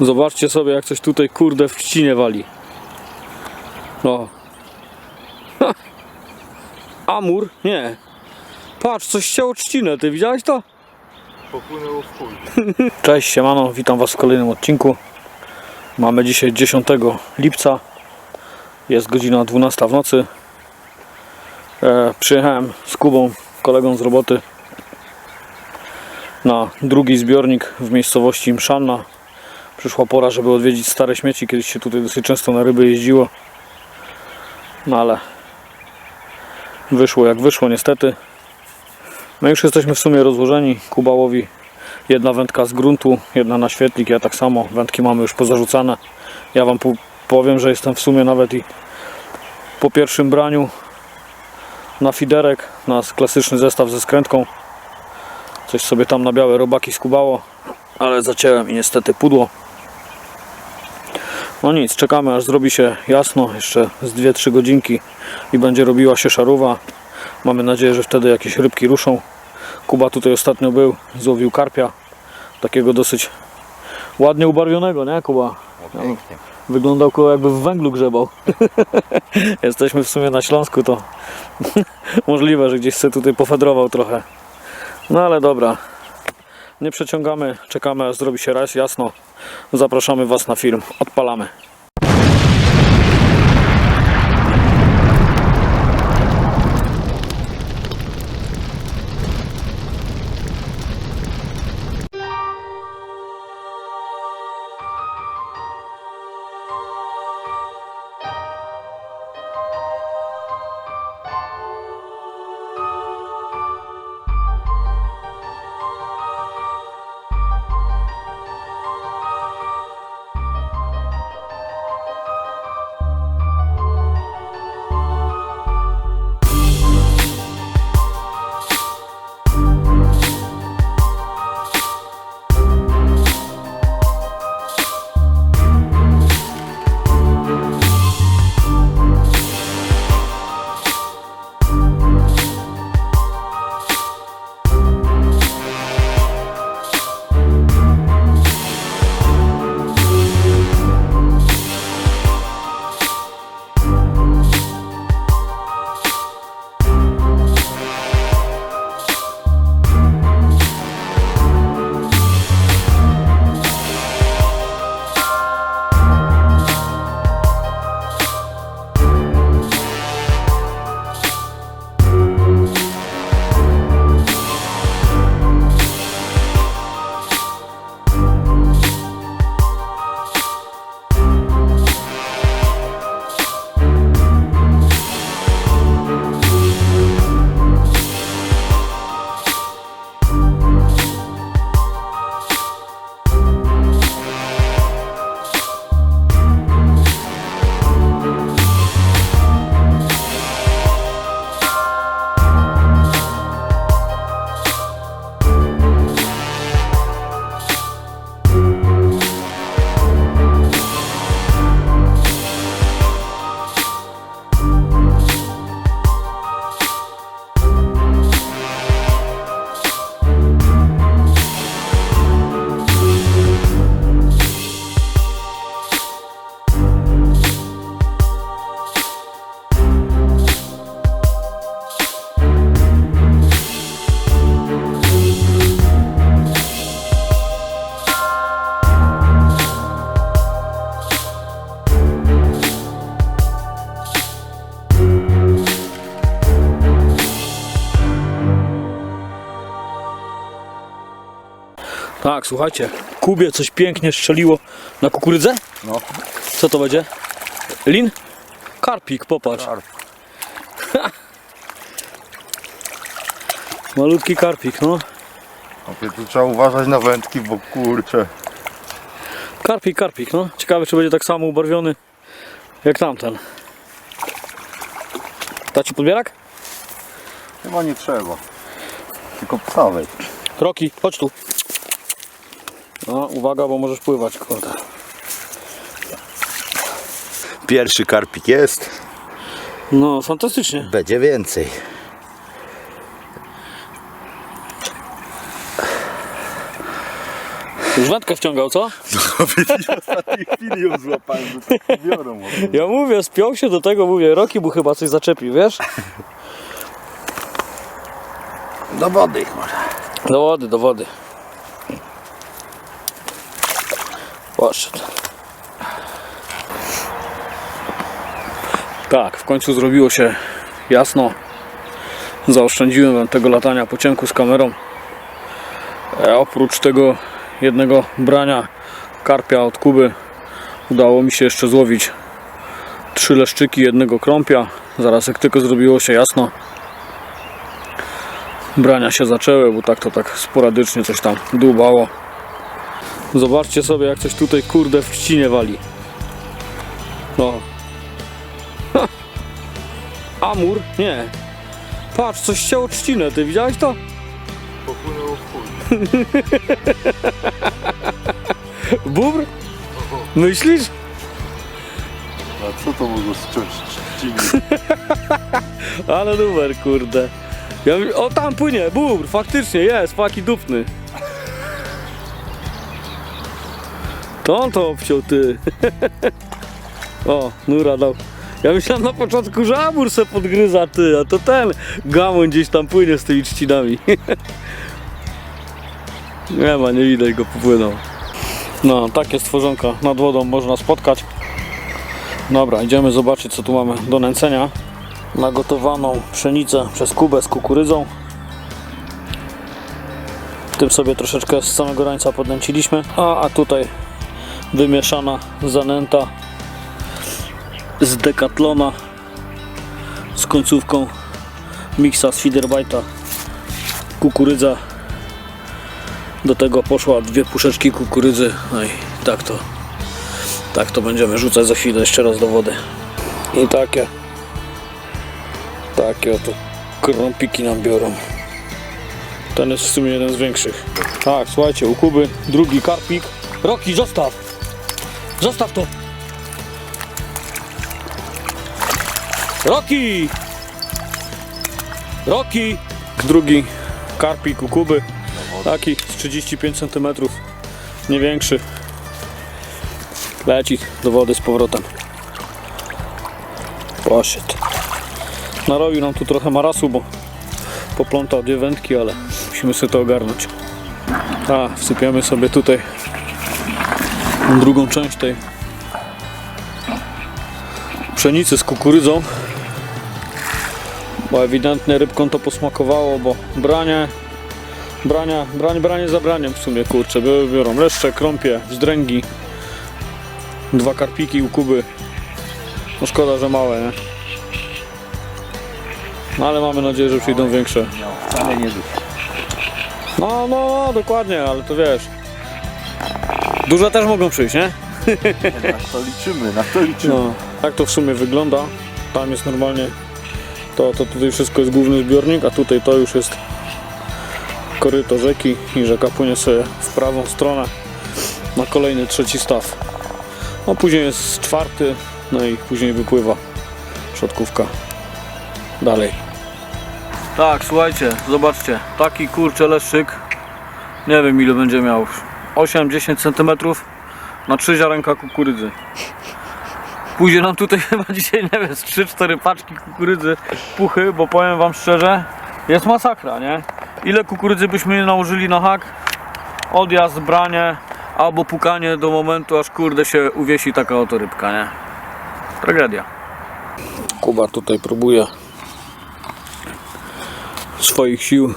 Zobaczcie sobie jak coś tutaj kurde w trzcinie wali. O. Ha. Amur? Nie. Patrz, coś chciało trzcinę, ty widziałeś to? Popłynęło w chuj. Cześć, siemano, witam was w kolejnym odcinku. Mamy dzisiaj 10 lipca. Jest godzina 12 w nocy. E, przyjechałem z Kubą, kolegą z roboty, na drugi zbiornik w miejscowości Mszanna. Przyszła pora, żeby odwiedzić stare śmieci. Kiedyś się tutaj dosyć często na ryby jeździło. No ale wyszło jak wyszło niestety. My już jesteśmy w sumie rozłożeni. Kuba łowi Jedna wędka z gruntu, jedna na świetlik, ja tak samo. Wędki mamy już pozarzucane. Ja Wam po- powiem, że jestem w sumie nawet i po pierwszym braniu na fiderek, na klasyczny zestaw ze skrętką. Coś sobie tam na białe robaki skubało, ale zacięłem i niestety pudło. No nic, czekamy aż zrobi się jasno, jeszcze z 2-3 godzinki i będzie robiła się szaruwa. Mamy nadzieję, że wtedy jakieś rybki ruszą. Kuba tutaj ostatnio był, złowił karpia. Takiego dosyć ładnie ubarwionego, nie Kuba? No pięknie. Wyglądał jakby w węglu grzebał. Jesteśmy w sumie na Śląsku, to możliwe, że gdzieś sobie tutaj pofedrował trochę. No ale dobra. Nie przeciągamy, czekamy aż zrobi się raz jasno. Zapraszamy Was na film. Odpalamy. Tak, słuchajcie, Kubie coś pięknie strzeliło na kukurydzę? No. Co to będzie? Lin? Karpik, popatrz. Karp. Malutki karpik, no. Opie, tu trzeba uważać na wędki, bo kurczę. Karpik, karpik, no. Ciekawe, czy będzie tak samo ubarwiony jak tamten. Da ci podbierak? Chyba nie trzeba. Tylko psa weź. Roki, chodź tu. No, uwaga, bo możesz pływać, kurde. Pierwszy karpik jest. No, fantastycznie. Będzie więcej. Już wędkę wciągał, co? W ostatniej chwili ją złapałem, że tak biorą. Ja mówię, spiął się do tego, mówię, Roki mu chyba coś zaczepił, wiesz? Do wody. Do wody, do wody. Poszedł. Tak, w końcu zrobiło się jasno. Zaoszczędziłem wam tego latania po ciemku z kamerą. E, oprócz tego jednego brania karpia od Kuby udało mi się jeszcze złowić trzy leszczyki, jednego krąpia. Zaraz jak tylko zrobiło się jasno, brania się zaczęły, bo tak to tak sporadycznie coś tam dłubało. Zobaczcie sobie jak coś tutaj kurde w trzcinie wali. No. Ha. Amur? Nie. Patrz, coś chciało trzcinę, ty widziałeś to? Popłynęło w chuj. Bubr? Myślisz? A co to mogło ściąć trzciny? Ale numer, kurde. Ja o tam płynie, bubr, faktycznie jest, faki dupny. To on to obciął, ty. O, nura dał. Ja myślałem na początku, że amur se podgryza, ty, a to ten gamoń gdzieś tam płynie z tymi trzcinami. Nie ma, nie widać go, popłynął. No, takie stworzonka nad wodą można spotkać. Dobra, idziemy zobaczyć, co tu mamy do nęcenia nagotowaną pszenicę przez kubę z kukurydzą. Tym sobie troszeczkę z samego rańca podnęciliśmy. A, a tutaj wymieszana zanęta z Decathlona z końcówką miksa z Feederbite'a kukurydza do tego poszła dwie puszeczki kukurydzy no i tak to tak to będziemy rzucać za chwilę jeszcze raz do wody i takie takie oto krąpiki nam biorą. Ten jest w sumie jeden z większych. Tak, słuchajcie, u Kuby drugi karpik. Roki, zostaw! Zostaw to! Roki! Roki! Drugi karpik u Kuby. Taki z 35 cm. Nie większy. Leci do wody z powrotem. Poszedł. Narobił nam tu trochę marasu, bo poplątał dwie wędki, ale musimy sobie to ogarnąć. A, wsypiamy sobie tutaj drugą część tej pszenicy z kukurydzą. Bo ewidentnie rybką to posmakowało, bo branie, brania, branie, branie za braniem w sumie, kurczę, biorą, biorą leszcze, krąpie, wzdręgi, dwa karpiki u Kuby. No szkoda, że małe, nie? No ale mamy nadzieję, że przyjdą większe. No, no, no, dokładnie, ale to wiesz. Duże też mogą przyjść, nie? Na to liczymy, na to liczymy. No, tak to w sumie wygląda. Tam jest normalnie, to, to tutaj wszystko jest główny zbiornik, a tutaj to już jest koryto rzeki i rzeka płynie sobie w prawą stronę na kolejny trzeci staw. No później jest czwarty, no i później wypływa środkówka dalej. Tak, słuchajcie, zobaczcie, taki kurczę leszczyk, nie wiem ile będzie miał, 8-10 cm na 3 ziarenka kukurydzy. Pójdzie nam tutaj chyba dzisiaj, nie wiem, z 3-4 paczki kukurydzy puchy, bo powiem wam szczerze, jest masakra, nie? Ile kukurydzy byśmy nałożyli na hak? Odjazd, branie albo pukanie do momentu, aż kurde się uwiesi taka oto rybka, nie? Tragedia. Kuba tutaj próbuje swoich sił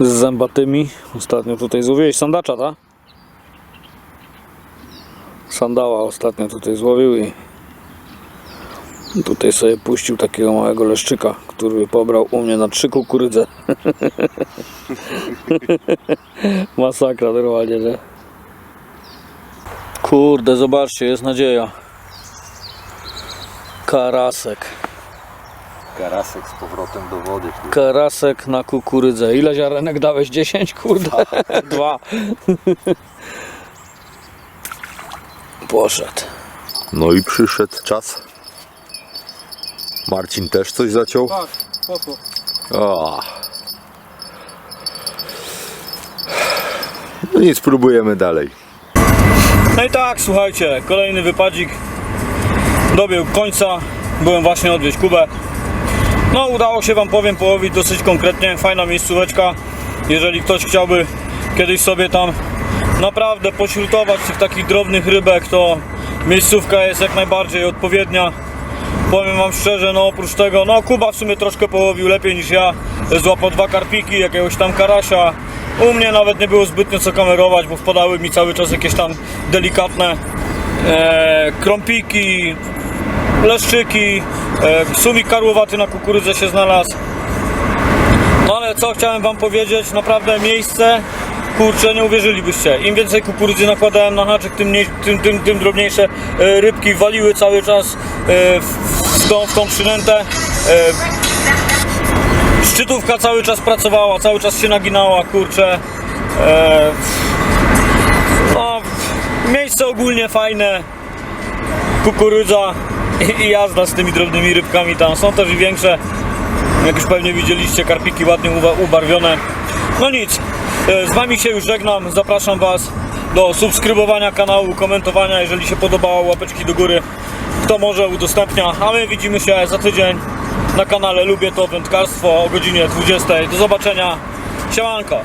z zębatymi. Ostatnio tutaj złowiłeś sandacza, tak? Sandała ostatnio tutaj złowił i tutaj sobie puścił takiego małego leszczyka, który pobrał u mnie na trzy kukurydze. Masakra normalnie, nie? Kurde, zobaczcie, jest nadzieja. Karasek. Karasek z powrotem do wody. Karasek na kukurydzę. Ile ziarenek dałeś? 10? Kurde. Dwa. Poszedł. No i przyszedł czas. Marcin też coś zaciął. Tak, poszło. O. No nic, próbujemy dalej. No i tak, słuchajcie, kolejny wypadzik dobiegł końca. Byłem właśnie odwieźć Kubę. No, udało się Wam powiem połowić dosyć konkretnie. Fajna miejscóweczka. Jeżeli ktoś chciałby kiedyś sobie tam naprawdę pośrutować tych takich drobnych rybek, to miejscówka jest jak najbardziej odpowiednia. Powiem Wam szczerze, no oprócz tego, no Kuba w sumie troszkę połowił lepiej niż ja. Złapał dwa karpiki, jakiegoś tam karasia. U mnie nawet nie było zbytnio co kamerować, bo wpadały mi cały czas jakieś tam delikatne e, krąpiki, leszczyki, e, sumik karłowaty na kukurydzę się znalazł. No ale co chciałem wam powiedzieć, naprawdę miejsce, kurczę, nie uwierzylibyście. Im więcej kukurydzy nakładałem na haczyk, tym, mniej, tym, tym, tym drobniejsze e, rybki waliły cały czas e, w, tą, w tą przynętę. Szczytówka cały czas pracowała, cały czas się naginała, kurczę. No, miejsce ogólnie fajne, kukurydza i, jazda z tymi drobnymi rybkami tam. Są też i większe, jak już pewnie widzieliście, karpiki ładnie ubarwione. No nic, e, z Wami się już żegnam. Zapraszam Was do subskrybowania kanału, komentowania, jeżeli się podobało, łapeczki do góry. Kto może udostępnia, a my widzimy się za tydzień na kanale Lubię to Wędkarstwo o godzinie 20. Do zobaczenia. Siemanko.